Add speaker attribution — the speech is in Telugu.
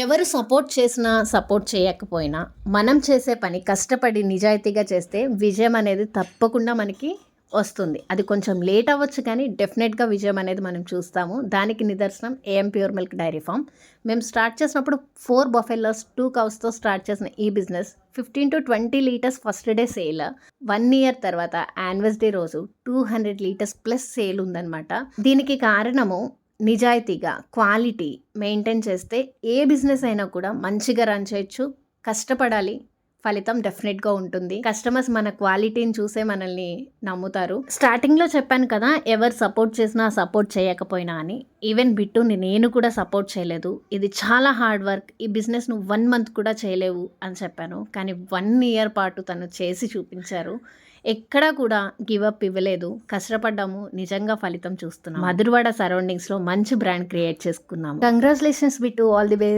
Speaker 1: ఎవరు సపోర్ట్ చేసినా సపోర్ట్ చేయకపోయినా మనం చేసే పని కష్టపడి నిజాయితీగా చేస్తే విజయం అనేది తప్పకుండా మనకి వస్తుంది. అది కొంచెం లేట్ అవ్వచ్చు కానీ డెఫినెట్గా విజయం అనేది మనం చూస్తాము. దానికి నిదర్శనం AM pure milk dairy farm. మేము స్టార్ట్ చేసినప్పుడు ఫోర్ బఫెల్లర్స్ టూ కౌస్తో స్టార్ట్ చేసిన ఈ business fifteen to twenty litres first day sale. One year తర్వాత యాన్వెస్ డే రోజు two hundred litres plus sale ఉందన్నమాట. దీనికి కారణము నిజాయితీగా క్వాలిటీ మెయింటైన్ చేస్తే ఏ బిజినెస్ అయినా కూడా మంచిగా రన్ చేయొచ్చు. కష్టపడాలి. ఫలితం డెఫినెట్గా ఉంటుంది. కస్టమర్స్ మన క్వాలిటీని చూసే మనల్ని నమ్ముతారు. స్టార్టింగ్లో చెప్పాను కదా ఎవరు సపోర్ట్ చేసినా సపోర్ట్ చేయకపోయినా అని. ఈవెన్ బిట్టుని నేను కూడా సపోర్ట్ చేయలేదు. ఇది చాలా హార్డ్ వర్క్. ఈ బిజినెస్ నువ్వు వన్ మంత్ కూడా చేయలేవు అని చెప్పాను. కానీ వన్ ఇయర్ పాటు తను చేసి చూపించారు. ఎక్కడా కూడా గివ్ అప్ ఇవ్వలేదు. కష్టపడ్డాము. నిజంగా ఫలితం చూస్తున్నాం మధురవాడ సరౌండింగ్స్లో మంచి బ్రాండ్ క్రియేట్ చేసుకున్నాము. Congratulations Bittu. All the best.